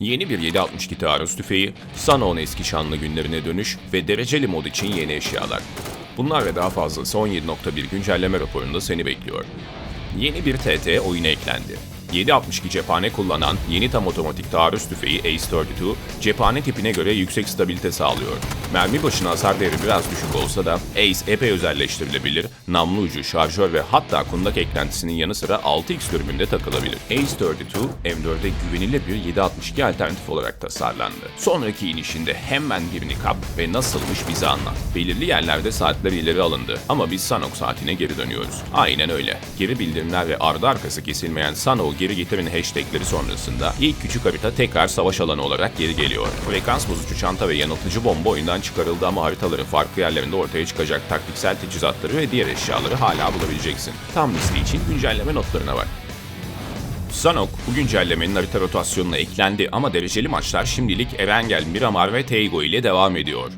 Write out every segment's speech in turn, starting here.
Yeni bir 762 taarruz tüfeği, Sano'nun eski şanlı günlerine dönüş ve dereceli mod için yeni eşyalar. Bunlar ve daha fazlası 17.1 güncelleme raporunda seni bekliyor. Yeni bir TT oyuna eklendi. 7.62 cephane kullanan yeni tam otomatik taarruz tüfeği Ace-32, cephane tipine göre yüksek stabilite sağlıyor. Mermi başına hasar değeri biraz düşük olsa da Ace epey özelleştirilebilir, namlu ucu, şarjör ve hatta kundak eklentisinin yanı sıra 6x sürümünde takılabilir. Ace-32, M4'e güvenilir bir 7.62 alternatif olarak tasarlandı. Sonraki inişinde hemen birini kap ve nasılmış bize anlat. Belirli yerlerde saatler ileri alındı ama biz Sanok saatine geri dönüyoruz. Aynen öyle. Geri bildirimler ve ardı arkası kesilmeyen Sanok'u geri getirin hashtagleri sonrasında ilk küçük harita tekrar savaş alanı olarak geri geliyor. Frekans bozucu çanta ve yanıltıcı bomba oyundan çıkarıldı ama haritaların farklı yerlerinde ortaya çıkacak taktiksel teçhizatları ve diğer eşyaları hala bulabileceksin. Tam liste için güncelleme notlarına bak. Sanok bu güncellemenin harita rotasyonuna eklendi ama dereceli maçlar şimdilik Erengel, Miramar ve Teigo ile devam ediyor.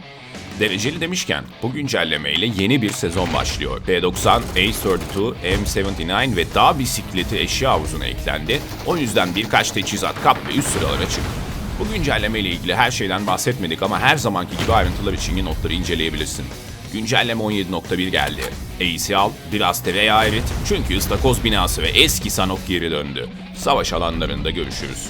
Dereceli demişken bu güncelleme ile yeni bir sezon başlıyor. P90, Ace-32, M79 ve dağ bisikleti eşya havuzuna eklendi. O yüzden birkaç teçhizat kap ve üst sıralara çık. Bu güncelleme ile ilgili her şeyden bahsetmedik ama her zamanki gibi ayrıntılar için notları inceleyebilirsin. Güncelleme 17.1 geldi. Ace'i al, biraz tereyağı erit çünkü ıstakoz binası ve eski Sanok geri döndü. Savaş alanlarında görüşürüz.